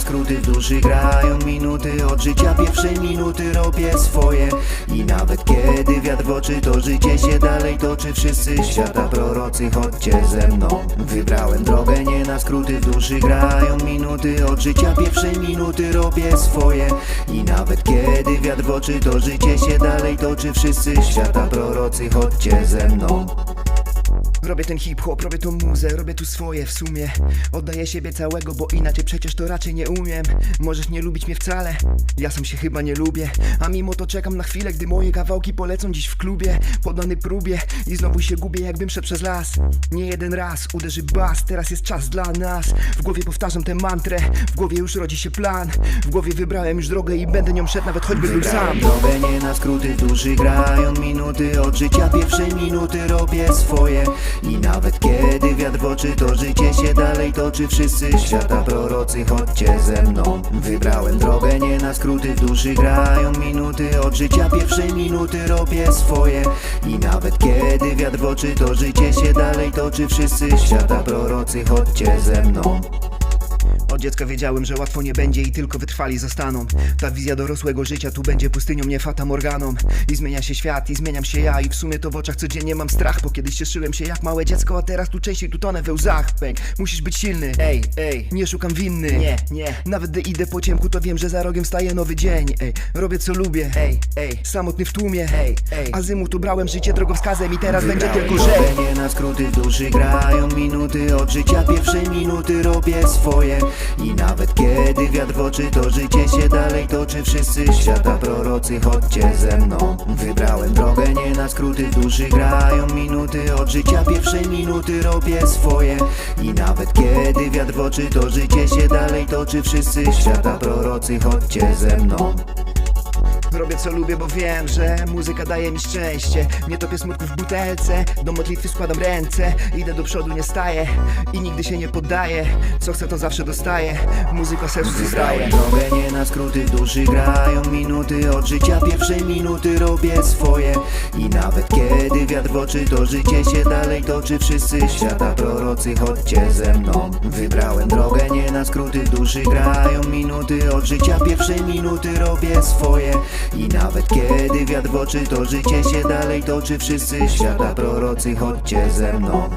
skróty w duszy grają minuty. Od życia pierwszej minuty robię swoje. I nawet kiedy wiatr w oczy to życie się dalej toczy. Wszyscy świata prorocy chodźcie ze mną. Wybrałem drogę nie na skróty w duszy grają minuty. Od życia pierwszej minuty robię swoje. I nawet kiedy wiatr w oczy to życie się dalej toczy. Wszyscy świata prorocy chodźcie ze mną Robię ten hip-hop, robię tą muzę, robię tu swoje w sumie. Oddaję siebie całego, bo inaczej przecież to raczej nie umiem. Możesz nie lubić mnie wcale, ja sam się chyba nie lubię. A mimo to czekam na chwilę, gdy moje kawałki polecą dziś w klubie. Poddany próbie i znowu się gubię jakbym szedł przez las. Nie jeden raz uderzy bas, teraz jest czas dla nas. W głowie powtarzam tę mantrę, w głowie już rodzi się plan. W głowie wybrałem już drogę i będę nią szedł nawet choćby był sam. Drogę nie na skróty w duszy grają minuty Od życia. Pierwszej minuty robię swoje I nawet kiedy wiatr w oczy to życie się dalej toczy. Wszyscy świata prorocy chodźcie ze mną. Wybrałem drogę nie na skróty. W duszy grają minuty Od życia. Pierwszej minuty robię swoje. I nawet kiedy wiatr w oczy to życie się dalej toczy. Wszyscy świata prorocy chodźcie ze mną Od dziecka wiedziałem, że łatwo nie będzie i tylko wytrwali zostaną. Ta wizja dorosłego życia tu będzie pustynią, nie fata morganą. I zmienia się świat, i zmieniam się ja. I w sumie to w oczach codziennie mam strach Bo kiedyś cieszyłem się jak małe dziecko, a teraz tu częściej tu tonę we łzach. Bang, musisz być silny, ej, ej Nie szukam winny, nie, nie. Nawet gdy idę po ciemku, to wiem, że za rogiem wstaje nowy dzień. Ej, robię co lubię, ej, ej Samotny w tłumie, ej, ej. Azymut ubrałem życie drogowskazem i teraz będzie tylko że na skróty duszy grają minuty. Od życia pierwszej minuty robię swoje I nawet kiedy wiatr w oczy to życie się dalej toczy. Wszyscy świata prorocy chodźcie ze mną. Wybrałem drogę nie na skróty. W duszy grają minuty. Od życia pierwszej minuty robię swoje. I nawet kiedy wiatr w oczy to życie się dalej toczy. Wszyscy świata prorocy chodźcie ze mną Robię co lubię, bo wiem, że muzyka daje mi szczęście. Nie topię smutku w butelce, do modlitwy składam ręce. Idę do przodu, nie staję i nigdy się nie poddaję. Co chcę to zawsze dostaję, muzyka sercu zostaje drogę nie na skróty w duszy grają minuty Od życia pierwszej minuty robię swoje I nawet kiedy wiatr w oczy to życie się dalej toczy. Wszyscy świata prorocy chodźcie ze mną. Wybrałem drogę nie na skróty duszy grają minuty. Od życia pierwszej minuty robię swoje. I nawet kiedy wiatr w oczy to życie się dalej toczy. Wszyscy świata prorocy chodźcie ze mną